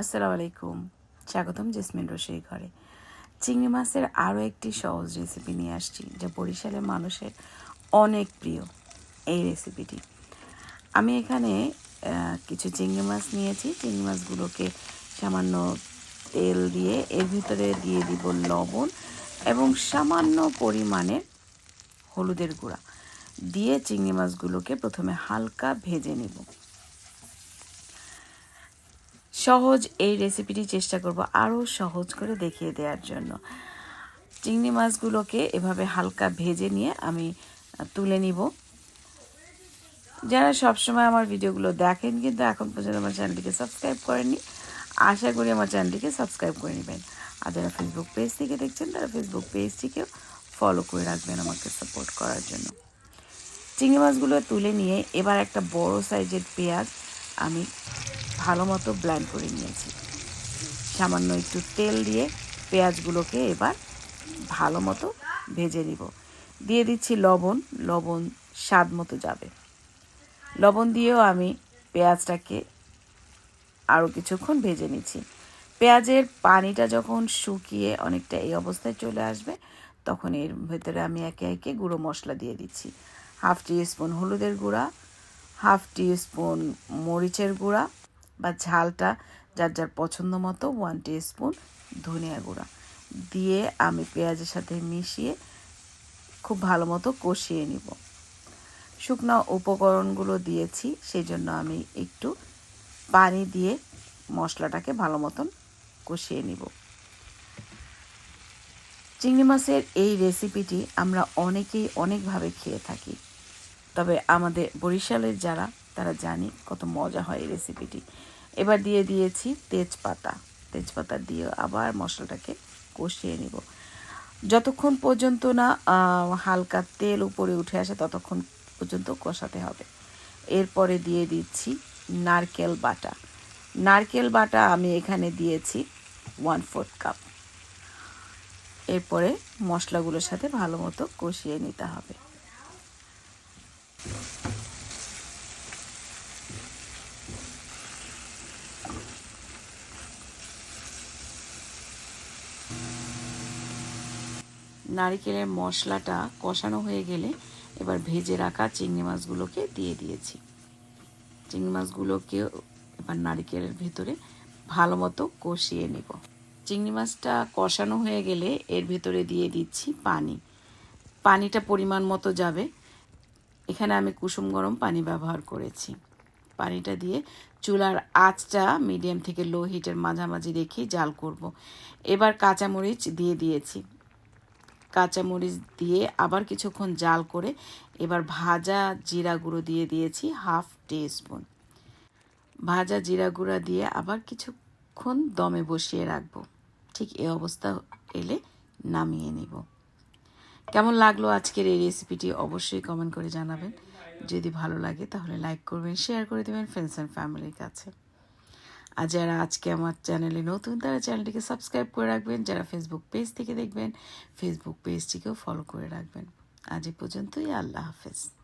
আসসালামু আলাইকুম স্বাগতম জেসমিন রসই ঘরে। চিংড়ি মাছের আরও একটি সহজ রেসিপি নিয়ে আসছি, যা বরিশালের মানুষের অনেক প্রিয় এই রেসিপিটি। আমি এখানে কিছু চিংড়ি মাছ নিয়েছি। চিংড়ি মাছগুলোকে সামান্য তেল দিয়ে, এর ভিতরে দিয়ে দিব লবণ এবং সামান্য পরিমাণে হলুদের গুঁড়া। দিয়ে চিংড়ি মাছগুলোকে প্রথমে হালকা ভেজে নেব। সহজ এই রেসিপিটি চেষ্টা করব আরও সহজ করে দেখিয়ে দেওয়ার জন্য। চিংড়ি মাছগুলোকে এভাবে হালকা ভেজে নিয়ে আমি তুলে নিব। যারা সবসময় আমার ভিডিওগুলো দেখেন কিন্তু এখন পর্যন্ত আমার চ্যানেলটিকে সাবস্ক্রাইব করেননি, আশা করি আমার চ্যানেলটিকে সাবস্ক্রাইব করে নেবেন। আর যারা ফেসবুক পেজ থেকে দেখছেন, তারা ফেসবুক পেজটিকেও ফলো করে রাখবেন আমাকে সাপোর্ট করার জন্য। চিংড়ি মাছগুলো তুলে নিয়ে এবার একটা বড় সাইজের পেঁয়াজ আমি ভালো মতো ব্ল্যান্ড করে নিয়েছি। সামান্য একটু তেল দিয়ে পেঁয়াজগুলোকে এবার ভালো মতো ভেজে নিব। দিয়ে দিচ্ছি লবণ লবণ স্বাদ মতো যাবে। লবণ দিয়েও আমি পেঁয়াজটাকে আরও কিছুক্ষণ ভেজে নিচ্ছি। পেঁয়াজের পানিটা যখন শুকিয়ে অনেকটা এই অবস্থায় চলে আসবে, তখন এর ভেতরে আমি একে একে গুঁড়ো মশলা দিয়ে দিচ্ছি। হাফ টি স্পুন হলুদের গুঁড়া, হাফ টি স্পুন মরিচের গুঁড়া বা ঝালটা যার যার পছন্দ মতো ওয়ান টি স্পুন ধনিয়া গুঁড়া। দিয়ে আমি পেঁয়াজের সাথে মিশিয়ে খুব ভালো মতো কষিয়ে নিব। শুকনো উপকরণগুলো দিয়েছি সেই জন্য আমি একটু পানি দিয়ে মশলাটাকে ভালো মতন কষিয়ে নিব। চিংড়ি মাছের এই রেসিপিটি আমরা অনেকেই অনেকভাবে খেয়ে থাকি। তবে আমাদের বরিশালের যারা, তারা জানি কত মজা হয় এই রেসিপিটি এবার দিয়ে দিয়েছি তেজপাতা। তেজপাতা দিয়ে আবার মশলাটাকে কষিয়ে নিব। যতক্ষণ পর্যন্ত না হালকা তেল উপরে উঠে আসে, ততক্ষণ পর্যন্ত কষাতে হবে। এরপরে দিয়ে দিচ্ছি নারকেল বাটা। নারকেল বাটা আমি এখানে দিয়েছি ওয়ান ফোর্থ কাপ। এরপরে মশলাগুলোর সাথে ভালো মতো কষিয়ে নিতে হবে। নারিকেলের মশলাটা কষানো হয়ে গেলে এবার ভেজে রাখা চিংড়ি মাছগুলোকে দিয়ে দিয়েছি। চিংড়ি মাছগুলোকে এবার নারিকেলের ভিতরে ভালো মতো কষিয়ে নেব। চিংড়ি মাছটা কষানো হয়ে গেলে এর ভেতরে দিয়ে দিচ্ছি পানি। পানিটা পরিমাণ মতো যাবে। এখানে আমি কুসুম গরম পানি ব্যবহার করেছি। পানিটা দিয়ে চুলার আঁচটা মিডিয়াম থেকে লো হিটের মাঝামাঝি রেখে জাল করব। এবার কাঁচামরিচ দিয়ে দিয়েছি। কাঁচামরিচ দিয়ে আবার কিছুক্ষণ জাল করে এবার ভাজা জিরা গুঁড়ো দিয়ে দিয়েছি হাফ টি স্পুন ভাজা জিরা গুঁড়া দিয়ে আবার কিছুক্ষণ দমে বসিয়ে রাখব। ঠিক এ অবস্থা এলে নামিয়ে নিব। কেমন লাগল আজকের এই রেসিপিটি অবশ্যই কমেন্ট করে জানাবেন। যদি ভালো লাগে তাহলে লাইক করবেন, শেয়ার করে দেবেন ফ্রেন্ডস অ্যান্ড ফ্যামিলির কাছে। আর যারা আজকে আমার চ্যানেলে নতুন, তারা চ্যানেলটিকে সাবস্ক্রাইব করে রাখবেন। যারা ফেসবুক পেজ থেকে দেখবেন ফেসবুক পেজটিকেও ফলো করে রাখবেন। আজ এ পর্যন্তই, আল্লাহ হাফেজ।